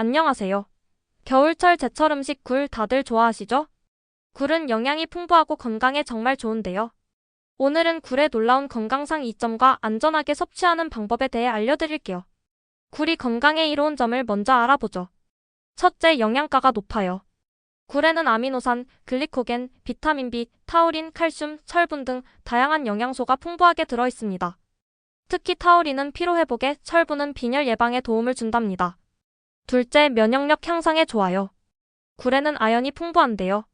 안녕하세요. 겨울철 제철 음식 굴 다들 좋아하시죠? 굴은 영양이 풍부하고 건강에 정말 좋은데요. 오늘은 굴의 놀라운 건강상 이점과 안전하게 섭취하는 방법에 대해 알려드릴게요. 굴이 건강에 이로운 점을 먼저 알아보죠. 첫째, 영양가가 높아요. 굴에는 아미노산, 글리코겐, 비타민 B, 타우린, 칼슘, 철분 등 다양한 영양소가 풍부하게 들어있습니다. 특히 타우린은 피로회복에, 철분은 빈혈 예방에 도움을 준답니다. 둘째, 면역력 향상에 좋아요. 굴에는 아연이 풍부한데요.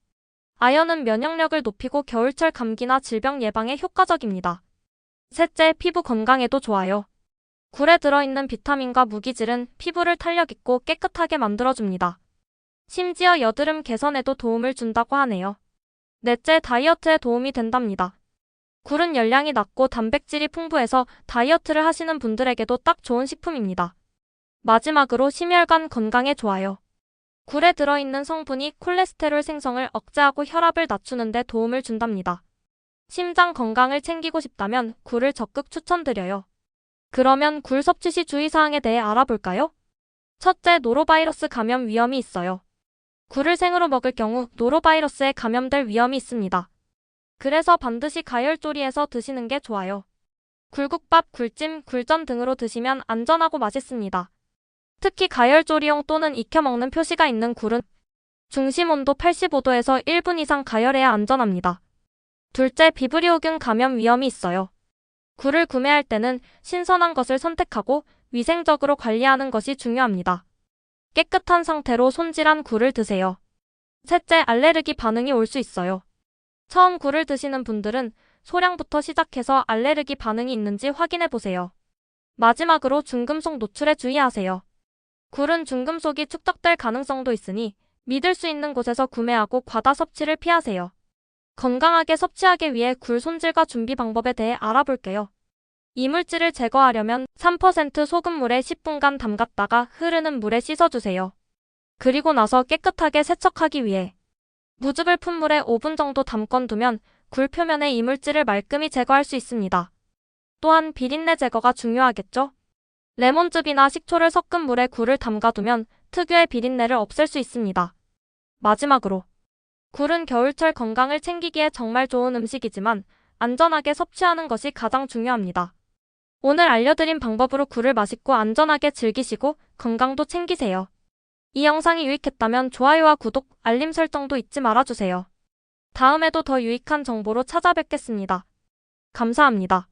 아연은 면역력을 높이고 겨울철 감기나 질병 예방에 효과적입니다. 셋째, 피부 건강에도 좋아요. 굴에 들어있는 비타민과 무기질은 피부를 탄력 있고 깨끗하게 만들어줍니다. 심지어 여드름 개선에도 도움을 준다고 하네요. 넷째, 다이어트에 도움이 된답니다. 굴은 열량이 낮고 단백질이 풍부해서 다이어트를 하시는 분들에게도 딱 좋은 식품입니다. 마지막으로 심혈관 건강에 좋아요. 굴에 들어있는 성분이 콜레스테롤 생성을 억제하고 혈압을 낮추는데 도움을 준답니다. 심장 건강을 챙기고 싶다면 굴을 적극 추천드려요. 그러면 굴 섭취 시 주의사항에 대해 알아볼까요? 첫째, 노로바이러스 감염 위험이 있어요. 굴을 생으로 먹을 경우 노로바이러스에 감염될 위험이 있습니다. 그래서 반드시 가열조리해서 드시는 게 좋아요. 굴국밥, 굴찜, 굴전 등으로 드시면 안전하고 맛있습니다. 특히 가열조리용 또는 익혀 먹는 표시가 있는 굴은 중심 온도 85도에서 1분 이상 가열해야 안전합니다. 둘째, 비브리오균 감염 위험이 있어요. 굴을 구매할 때는 신선한 것을 선택하고 위생적으로 관리하는 것이 중요합니다. 깨끗한 상태로 손질한 굴을 드세요. 셋째, 알레르기 반응이 올 수 있어요. 처음 굴을 드시는 분들은 소량부터 시작해서 알레르기 반응이 있는지 확인해 보세요. 마지막으로 중금속 노출에 주의하세요. 굴은 중금속이 축적될 가능성도 있으니 믿을 수 있는 곳에서 구매하고 과다 섭취를 피하세요. 건강하게 섭취하기 위해 굴 손질과 준비 방법에 대해 알아볼게요. 이물질을 제거하려면 3% 소금물에 10분간 담갔다가 흐르는 물에 씻어주세요. 그리고 나서 깨끗하게 세척하기 위해 무즙을 푼 물에 5분 정도 담건 두면 굴 표면의 이물질을 말끔히 제거할 수 있습니다. 또한 비린내 제거가 중요하겠죠? 레몬즙이나 식초를 섞은 물에 굴을 담가두면 특유의 비린내를 없앨 수 있습니다. 마지막으로 굴은 겨울철 건강을 챙기기에 정말 좋은 음식이지만 안전하게 섭취하는 것이 가장 중요합니다. 오늘 알려드린 방법으로 굴을 맛있고 안전하게 즐기시고 건강도 챙기세요. 이 영상이 유익했다면 좋아요와 구독, 알림 설정도 잊지 말아주세요. 다음에도 더 유익한 정보로 찾아뵙겠습니다. 감사합니다.